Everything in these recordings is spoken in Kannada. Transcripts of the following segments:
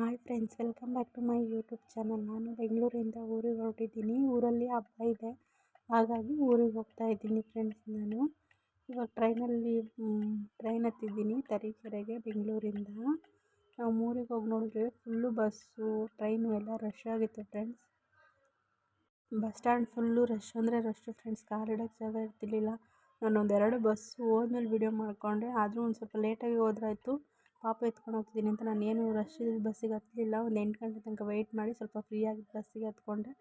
Hi friends, welcome back to my YouTube channel. ನಾನು ಬೆಂಗಳೂರಿಂದ ಊರಿಗೆ ಹೊರಟಿದ್ದೀನಿ. ಊರಲ್ಲಿ ಹಬ್ಬ ಇದೆ. ಹಾಗಾಗಿ ಊರಿಗೆ ಹೋಗ್ತಾ ಇದ್ದೀನಿ ಫ್ರೆಂಡ್ಸ್ ನಾನು. ಇವಾಗ ಟ್ರೈನಲ್ಲಿ ಟ್ರೈನ್ ಹತ್ತಿದ್ದೀನಿ ತರೀಕೆರೆಗೆ, ಬೆಂಗಳೂರಿಂದ. ನಾವು ಊರಿಗೆ ಹೋಗಿ ನೋಡಿದ್ರೆ ಫುಲ್ಲು ಬಸ್ಸು ಟ್ರೈನು ಎಲ್ಲ ರಶ್ ಆಗಿತ್ತು friends. Bus stand full rush ಅಂದರೆ ರಶ್ಶು ಫ್ರೆಂಡ್ಸ್. ಕಾಲಿಡೋಕ್ಕೆ ಜಾಗ ಇರ್ತಿರ್ಲಿಲ್ಲ. ನಾನು ಒಂದೆರಡು ಬಸ್ಸು ಹೋದ್ಮೇಲೆ ವೀಡಿಯೋ ಮಾಡಿಕೊಂಡೆ. ಆದರೂ ಒಂದು ಸ್ವಲ್ಪ ಲೇಟಾಗಿ ಹೋದ್ರಾಯ್ತು. ಪಾಪ ಎತ್ಕೊಂಡು ಹೋಗ್ತಿದ್ದೀನಿ ಅಂತ ನಾನು ಏನು ರಶ್ ಬಸ್ಸಿಗೆ ಹತ್ತಲಿಲ್ಲ ಒಂದು ಎಂಟು ಗಂಟೆ ತನಕ ವೆಯ್ಟ್ ಮಾಡಿ ಸ್ವಲ್ಪ ಫ್ರೀ ಫ್ರೀಯಾಗಿ ಬಸ್ಸಿಗೆ ಹತ್ಕೊಂಡೆ.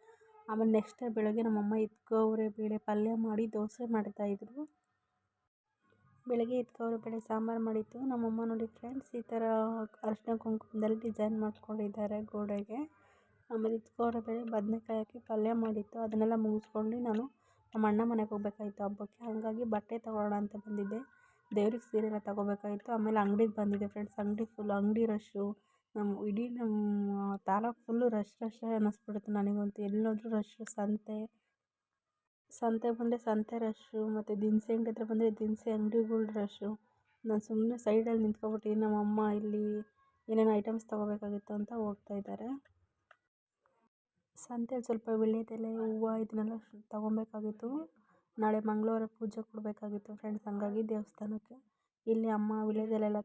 ಆಮೇಲೆ ನೆಕ್ಸ್ಟ್ ಡೇ ಬೆಳಗ್ಗೆ ನಮ್ಮಮ್ಮ ಇದ್ಕವರೆ ಬೇಳೆ ಪಲ್ಯ ಮಾಡಿ ದೋಸೆ ಮಾಡ್ತಾಯಿದ್ರು ಬೆಳಗ್ಗೆ ಇದ್ಕವರೆ ಬೇಳೆ ಸಾಂಬಾರು ಮಾಡಿತ್ತು. ನಮ್ಮಮ್ಮ ನೋಡಿ ಫ್ರೆಂಡ್ಸ್ ಈ ಥರ ಅರಿಶಿನ ಕುಂಕುಮದಲ್ಲಿ ಡಿಸೈನ್ ಮಾಡ್ಕೊಂಡಿದ್ದಾರೆ ಗೋಡೆಗೆ. ಆಮೇಲೆ ಇದ್ಕವರೆ ಬೇಳೆ ಬದನೆಕಾಯಿ ಹಾಕಿ ಪಲ್ಯ ಮಾಡಿತ್ತು. ಅದನ್ನೆಲ್ಲ ಮುಗಿಸ್ಕೊಂಡು ನಾನು ನಮ್ಮ ಅಣ್ಣ ಮನೆಗೆ ಹೋಗ್ಬೇಕಾಗಿತ್ತು ಹಬ್ಬಕ್ಕೆ. ಹಾಗಾಗಿ ಬಟ್ಟೆ ತೊಗೊಳ್ಳೋಣ ಅಂತ ಬಂದಿದ್ದೆ. ದೇವ್ರಿಗೆ ಸೀರೆ ಎಲ್ಲ ತಗೋಬೇಕಾಗಿತ್ತು. ಆಮೇಲೆ ಅಂಗ್ಡಿಗೆ ಬಂದಿದ್ದೆ ಫ್ರೆಂಡ್ಸ್ ಅಂಗಡಿ ಫುಲ್ ಅಂಗಡಿ ರಶ್ಶು ನಮ್ಮ ಇಡೀ ನಮ್ಮ ತಾಲೂಕು ಫುಲ್ಲು ರಶ್ ರಶ್ ಅನ್ನಿಸ್ಬಿಡುತ್ತೆ ನನಗಂತೂ. ಎಲ್ಲಿ ನೋಡಿದ್ರು ರಶ್ಶು ಸಂತೆ ಸಂತೆ ಬಂದರೆ ಸಂತೆ ರಶ್ಶು ಮತ್ತು ದಿನಸಿ ಅಂಗಡಿ ಹತ್ರ ಬಂದರೆ ದಿನಸಿ ಅಂಗಡಿಗಳ ರಶ್ಶು ನಾನು ಸುಮ್ಮನೆ ಸೈಡಲ್ಲಿ ನಿಂತ್ಕೊಬಿಟ್ಟಿದ್ದೀನಿ ನಮ್ಮಮ್ಮ ಇಲ್ಲಿ ಏನೇನು ಐಟಮ್ಸ್ ತೊಗೋಬೇಕಾಗಿತ್ತು ಅಂತ ಹೋಗ್ತಾ ಇದ್ದಾರೆ. ಸಂತೆಯಲ್ಲಿ ಸ್ವಲ್ಪ ವೀಳ್ಯದೆಲೆ ಹೂವು, ಇದನ್ನೆಲ್ಲ ತೊಗೊಬೇಕಾಗಿತ್ತು. ನಾಳೆ ಮಂಗಳವಾರ ಪೂಜೆ ಕೊಡಬೇಕಾಗಿತ್ತು ಫ್ರೆಂಡ್ಸ್ ಹಾಗಾಗಿ ದೇವಸ್ಥಾನಕ್ಕೆ. ಇಲ್ಲಿ ಅಮ್ಮ ವಿಳ್ಯದೆಲೆಲ್ಲ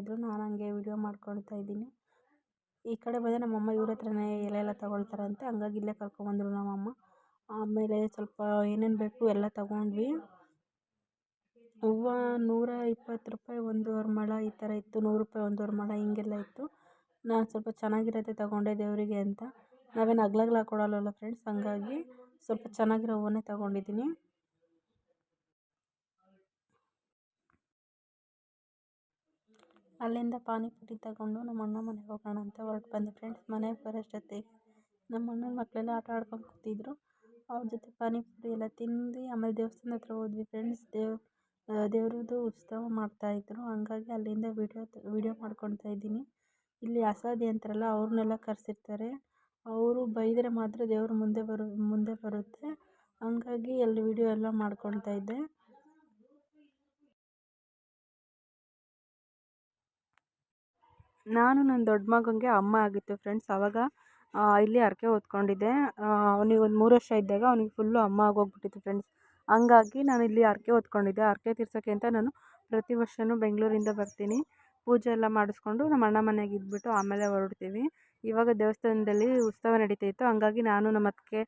ಇದ್ದರು ನಾನು ಹಂಗೆ ವಿಡಿಯೋ ಮಾಡ್ಕೊಳ್ತಾ ಇದ್ದೀನಿ. ಈ ಕಡೆ ಬಂದರೆ ನಮ್ಮಮ್ಮ ಇವ್ರ ಹತ್ರನೇ ಎಲೆ ಎಲ್ಲ ತೊಗೊಳ್ತಾರಂತೆ, ಹಂಗಾಗಿ ಇಲ್ಲೇ ಕರ್ಕೊಂಬಂದರು ನಮ್ಮಮ್ಮ. ಆಮೇಲೆ ಸ್ವಲ್ಪ ಏನೇನು ಬೇಕು ಎಲ್ಲ ತಗೊಂಡ್ವಿ. ಹೂವು ನೂರ ಇಪ್ಪತ್ತು ರೂಪಾಯಿ ಒಂದೂವರೆ ಮೊಳ ಈ ಥರ ಇತ್ತು, ನೂರು ರೂಪಾಯಿ ಒಂದೂವರೆ ಮೊಳ ಹೀಗೆಲ್ಲ ಇತ್ತು. ನಾನು ಸ್ವಲ್ಪ ಚೆನ್ನಾಗಿರೋದೇ ತಗೊಂಡೆ ದೇವರಿಗೆ ಅಂತ. ನಾವೇನು ಅಗ್ಲಗ್ಲ ಕೊಡೋಲ್ಲಲ್ಲ ಫ್ರೆಂಡ್ಸ್ ಹಾಗಾಗಿ ಸ್ವಲ್ಪ ಚೆನ್ನಾಗಿರೋ ಹೂವನ್ನೇ ತೊಗೊಂಡಿದ್ದೀನಿ. ಅಲ್ಲಿಂದ ಪಾನಿಪುರಿ ತಗೊಂಡು ನಮ್ಮ ಅಣ್ಣ ಮನೆಗೆ ಹೋಗೋಣ ಅಂತ ಹೊರಟ್ ಬಂದೆ ಫ್ರೆಂಡ್ಸ್ ಮನೆಗೆ ಬರೋಷ್ಟೊತ್ತಿಗೆ ನಮ್ಮ ಅಣ್ಣನ ಮಕ್ಕಳೆಲ್ಲ ಆಟ ಆಡ್ಕೊಂಡು ಕೂತಿದ್ರು. ಅವ್ರ ಜೊತೆ ಪಾನಿಪುರಿ ಎಲ್ಲ ತಿಂದು ಆಮೇಲೆ ದೇವಸ್ಥಾನ ಹತ್ರ ಹೋದ್ವಿ ಫ್ರೆಂಡ್ಸ್ ದೇವ್ ದೇವ್ರದ್ದು ಉತ್ಸವ ಮಾಡ್ತಾಯಿದ್ರು ಹಂಗಾಗಿ ಅಲ್ಲಿಂದ ವೀಡಿಯೋ ವೀಡಿಯೋ ಮಾಡ್ಕೊಳ್ತಾ ಇದ್ದೀನಿ. ಇಲ್ಲಿ ಅಸಾದಿ ಅಂತಾರಲ್ಲ, ಅವ್ರನ್ನೆಲ್ಲ ಕರೆಸಿರ್ತಾರೆ. ಅವರು ಬೈದರೆ ಮಾತ್ರ ದೇವರು ಮುಂದೆ ಬರು, ಮುಂದೆ ಬರುತ್ತೆ. ಹಂಗಾಗಿ ಅಲ್ಲಿ ವೀಡಿಯೋ ಎಲ್ಲ ಮಾಡ್ಕೊಳ್ತಾ ಇದ್ದೆ. ನಾನು ನನ್ನ ದೊಡ್ಡ ಮಗನಿಗೆ ಅಮ್ಮ ಆಗಿತ್ತು ಫ್ರೆಂಡ್ಸ್ ಆವಾಗ ಇಲ್ಲಿ ಹರಕೆ ಹೊತ್ಕೊಂಡಿದ್ದೆ. ಅವ್ನಿಗೆ ಒಂದು ಮೂರು ವರ್ಷ ಇದ್ದಾಗ ಅವನಿಗೆ ಫುಲ್ಲು ಅಮ್ಮ ಆಗೋಗ್ಬಿಟ್ಟಿತ್ತು ಫ್ರೆಂಡ್ಸ್ ಹಂಗಾಗಿ ನಾನು ಇಲ್ಲಿ ಹರಕೆ ಹೊತ್ಕೊಂಡಿದ್ದೆ. ಹರಕೆ ತೀರ್ಸೋಕ್ಕೆ ಅಂತ ನಾನು ಪ್ರತಿ ವರ್ಷವೂ ಬೆಂಗಳೂರಿಂದ ಬರ್ತೀನಿ. ಪೂಜೆ ಎಲ್ಲ ಮಾಡಿಸ್ಕೊಂಡು ನಮ್ಮ ಅಣ್ಣ ಮನೆಗೆ ಇದ್ಬಿಟ್ಟು ಆಮೇಲೆ ಹೊರಡ್ತೀವಿ. ಇವಾಗ ದೇವಸ್ಥಾನದಲ್ಲಿ ಉತ್ಸವ ನಡೀತಾಯಿತ್ತು ಹಂಗಾಗಿ ನಾನು ನಮ್ಮ ಅತ್ತಿಗೆ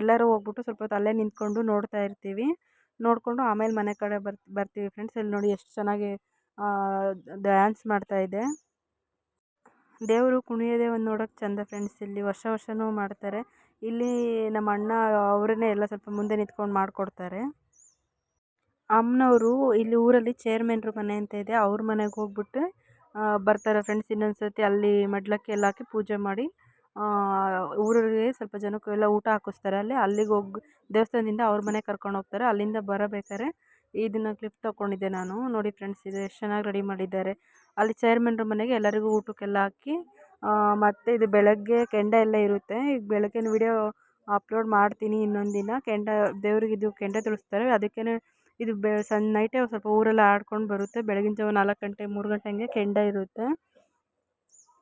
ಎಲ್ಲರೂ ಹೋಗ್ಬಿಟ್ಟು ಸ್ವಲ್ಪ ಅಲ್ಲೇ ನಿಂತ್ಕೊಂಡು ನೋಡ್ತಾ ಇರ್ತೀವಿ. ನೋಡಿಕೊಂಡು ಆಮೇಲೆ ಮನೆ ಕಡೆ ಬರ್, ಬರ್ತೀವಿ ಫ್ರೆಂಡ್ಸ್ ಇಲ್ಲಿ ನೋಡಿ ಎಷ್ಟು ಚೆನ್ನಾಗಿ ಡ್ಯಾನ್ಸ್ ಮಾಡ್ತಾಯಿದೆ ದೇವರು ಕುಣಿಯೋದೇ ಒಂದು ನೋಡೋಕೆ ಚೆಂದ ಫ್ರೆಂಡ್ಸ್ ಇಲ್ಲಿ ವರ್ಷ ವರ್ಷವೂ ಮಾಡ್ತಾರೆ. ಇಲ್ಲಿ ನಮ್ಮ ಅಣ್ಣ ಅವರನ್ನೇ ಎಲ್ಲ ಸ್ವಲ್ಪ ಮುಂದೆ ನಿಂತ್ಕೊಂಡು ಮಾಡಿಕೊಡ್ತಾರೆ. ಅಮ್ಮನವರು ಇಲ್ಲಿ ಊರಲ್ಲಿ ಚೇರ್ಮನ್ರು ಮನೆ ಅಂತ ಇದೆ. ಅವ್ರ ಮನೆಗೆ ಹೋಗ್ಬಿಟ್ಟು ಬರ್ತಾರೆ ಫ್ರೆಂಡ್ಸ್ ಇನ್ನೊಂದು ಸರ್ತಿ ಅಲ್ಲಿ ಮಡ್ಲಕ್ಕಿ ಎಲ್ಲ ಹಾಕಿ ಪೂಜೆ ಮಾಡಿ. ಊರಿಗೆ ಸ್ವಲ್ಪ ಜನಕ್ಕೆ ಎಲ್ಲ ಊಟ ಹಾಕಿಸ್ತಾರೆ. ಅಲ್ಲಿ, ಅಲ್ಲಿಗೆ ಹೋಗಿ, ದೇವಸ್ಥಾನದಿಂದ ಅವ್ರ ಮನೆಗೆ ಕರ್ಕೊಂಡು ಹೋಗ್ತಾರೆ. ಅಲ್ಲಿಂದ ಬರಬೇಕಾದ್ರೆ ಇದನ್ನು ಕ್ಲಿಪ್ ತೊಗೊಂಡಿದ್ದೆ ನಾನು. ನೋಡಿ ಫ್ರೆಂಡ್ಸ್ ಇದು ಎಷ್ಟು ಚೆನ್ನಾಗಿ ರೆಡಿ ಮಾಡಿದ್ದಾರೆ. ಅಲ್ಲಿ ಚೇರ್ಮನ್ರ ಮನೆಗೆ ಎಲ್ಲರಿಗೂ ಊಟಕ್ಕೆಲ್ಲ ಹಾಕಿ ಮತ್ತು ಇದು ಬೆಳಗ್ಗೆ ಕೆಂಡ ಎಲ್ಲ ಇರುತ್ತೆ. ಈಗ ಬೆಳಗ್ಗಿನ ವೀಡಿಯೋ ಅಪ್ಲೋಡ್ ಮಾಡ್ತೀನಿ ಇನ್ನೊಂದು ದಿನ. ಕೆಂಡ, ದೇವ್ರಿಗೆ ಇದು ಕೆಂಡ ತುಳಿಸ್ತಾರೆ. ಅದಕ್ಕೇ ಇದು ಬೆ, ಸನ್ ನೈಟೇ ಸ್ವಲ್ಪ ಊರೆಲ್ಲ ಆಡ್ಕೊಂಡು ಬರುತ್ತೆ. ಬೆಳಗಿನ ಜಾವ ನಾಲ್ಕು ಗಂಟೆ, ಮೂರು ಗಂಟೆ ಹಂಗೆ ಕೆಂಡ ಇರುತ್ತೆ.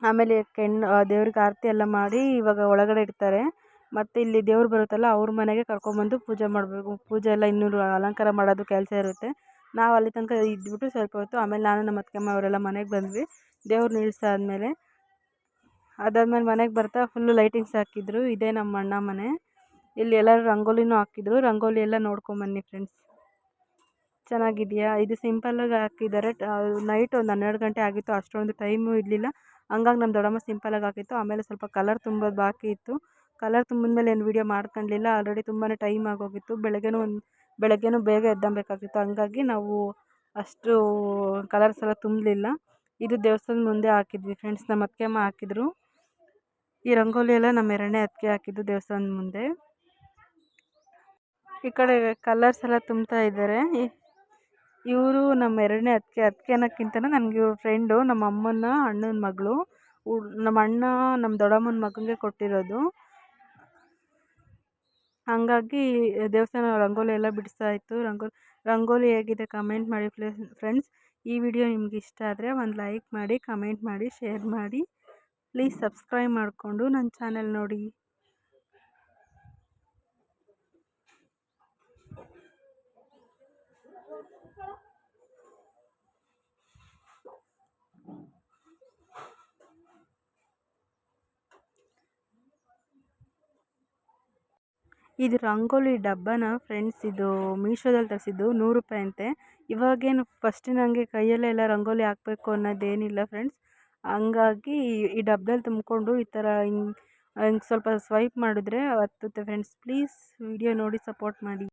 ಆಮೇಲೆ ಕೆಂಡ ದೇವ್ರಿಗೆ ಆರತಿ ಎಲ್ಲ ಮಾಡಿ ಇವಾಗ ಒಳಗಡೆ ಇಡ್ತಾರೆ. ಮತ್ತು ಇಲ್ಲಿ ದೇವ್ರು ಬರುತ್ತಲ್ಲ, ಅವ್ರ ಮನೆಗೆ ಕರ್ಕೊಂಬಂದು ಪೂಜೆ ಮಾಡಬೇಕು. ಪೂಜೆ ಎಲ್ಲ ಇನ್ನೂ ಅಲಂಕಾರ ಮಾಡೋದು ಕೆಲಸ ಇರುತ್ತೆ. ನಾವು ಅಲ್ಲಿ ತನಕ ಇದ್ಬಿಟ್ಟು ಸ್ವಲ್ಪ ಹೊತ್ತು ಆಮೇಲೆ ನಾನು ನಮ್ಮ ಅತ್ತಿಗೆಮ್ಮ ಅವರೆಲ್ಲ ಮನೆಗೆ ಬಂದ್ವಿ. ದೇವ್ರು ನಿಲ್ಲಿಸಾದ್ಮೇಲೆ ಅದಾದ್ಮೇಲೆ ಮನೆಗೆ ಬರ್ತಾ ಫುಲ್ಲು ಲೈಟಿಂಗ್ಸ್ ಹಾಕಿದ್ರು. ಇದೇ ನಮ್ಮ ಅಣ್ಣ ಮನೆ. ಇಲ್ಲಿ ಎಲ್ಲರೂ ರಂಗೋಲಿನೂ ಹಾಕಿದ್ರು. ರಂಗೋಲಿ ಎಲ್ಲ ನೋಡ್ಕೊಂಬನ್ನಿ ಫ್ರೆಂಡ್ಸ್ ಚೆನ್ನಾಗಿದೆಯಾ? ಇದು ಸಿಂಪಲ್ಲಾಗಿ ಹಾಕಿದ್ದಾರೆ. ನೈಟ್ ಒಂದು ಹನ್ನೆರಡು ಗಂಟೆ ಆಗಿತ್ತು. ಅಷ್ಟೊಂದು ಟೈಮು ಇರಲಿಲ್ಲ. ಹಂಗಾಗಿ ನಮ್ಮ ದೊಡ್ಡಮ್ಮ ಸಿಂಪಲಾಗಿ ಹಾಕಿತ್ತು. ಆಮೇಲೆ ಸ್ವಲ್ಪ ಕಲರ್ ತುಂಬೋದು ಬಾಕಿ ಇತ್ತು. ಕಲರ್ ತುಂಬಿದ್ಮೇಲೆ ಏನು ವೀಡಿಯೋ ಮಾಡ್ಕೊಳ್ಲಿಲ್ಲ ಆಲ್ರೆಡಿ ತುಂಬಾ ಟೈಮ್ ಆಗೋಗಿತ್ತು. ಬೆಳಗ್ಗೆನೂ ಒಂದು ಬೆಳಗ್ಗೆನೂ ಬೇಗ ಎದ್ದೇಳಬೇಕಾಗಿತ್ತು ಹಂಗಾಗಿ ನಾವು ಅಷ್ಟು ಕಲರ್ಸ್ ಎಲ್ಲ ತುಂಬಲಿಲ್ಲ. ಇದು ದೇವಸ್ಥಾನದ ಮುಂದೆ ಹಾಕಿದ್ವಿ ಫ್ರೆಂಡ್ಸ್ ನಮ್ಮ ಅತ್ತಿಗೆಮ್ಮ ಹಾಕಿದ್ರು. ಈ ರಂಗೋಲಿ ಎಲ್ಲ ನಮ್ಮ ಎರಡನೇ ಅತ್ತಿಗೆ ಹಾಕಿದ್ದು ದೇವಸ್ಥಾನದ ಮುಂದೆ. ಈ ಕಡೆ ಕಲರ್ಸ್ ಎಲ್ಲ ತುಂಬ್ತಾ ಇದ್ದಾರೆ. ಇವರು ನಮ್ಮ ಎರಡನೇ ಅತ್ತಿಗೆ ಅತ್ತಿಗೆ ಅನ್ನೋಕ್ಕಿಂತನೂ ನನಗೆ ಇವ್ರ ಫ್ರೆಂಡು ನಮ್ಮ ಅಮ್ಮನ ಅಣ್ಣನ ಮಗಳು ನಮ್ಮ ಅಣ್ಣ ನಮ್ಮ ದೊಡ್ಡಮ್ಮನ ಮಗನಿಗೆ ಕೊಟ್ಟಿರೋದು. ಹಾಗಾಗಿ ದೇವಸ್ಥಾನ ರಂಗೋಲಿ ಎಲ್ಲ ಬಿಡಿಸ್ತಾ ಇತ್ತು. ರಂಗೋಲಿ ರಂಗೋಲಿ ಹೇಗಿದೆ ಕಮೆಂಟ್ ಮಾಡಿ ಫ್ರೆಂಡ್ಸ್ ಈ ವಿಡಿಯೋ ನಿಮ್ಗೆ ಇಷ್ಟ ಆದರೆ ಒಂದು ಲೈಕ್ ಮಾಡಿ ಕಮೆಂಟ್ ಮಾಡಿ ಶೇರ್ ಮಾಡಿ. ಪ್ಲೀಸ್ ಸಬ್ಸ್ಕ್ರೈಬ್ ಮಾಡಿಕೊಂಡು ನನ್ನ ಚಾನೆಲ್ ನೋಡಿ. ಇದು ರಂಗೋಲಿ ಡಬ್ಬನ ಫ್ರೆಂಡ್ಸ್ ಇದು ಮೀಶೋದಲ್ಲಿ ತರಿಸಿದ್ದು ನೂರು ರೂಪಾಯಿ ಅಂತೆ. ಇವಾಗೇನು ಫಸ್ಟ್ ನನಗೆ ಕೈಯಲ್ಲೆಲ್ಲ ರಂಗೋಲಿ ಹಾಕಬೇಕು ಅನ್ನೋದೇನಿಲ್ಲ ಫ್ರೆಂಡ್ಸ್ ಹಂಗಾಗಿ ಈ ಡಬ್ಬದಲ್ಲಿ ತುಂಬಿಕೊಂಡು ಈ ಥರ ಹಿಂಗೆ ಹಿಂಗೆ ಸ್ವಲ್ಪ ಸ್ವೈಪ್ ಮಾಡಿದ್ರೆ ಹತ್ತುತ್ತೆ ಫ್ರೆಂಡ್ಸ್ ಪ್ಲೀಸ್ ವಿಡಿಯೋ ನೋಡಿ ಸಪೋರ್ಟ್ ಮಾಡಿ.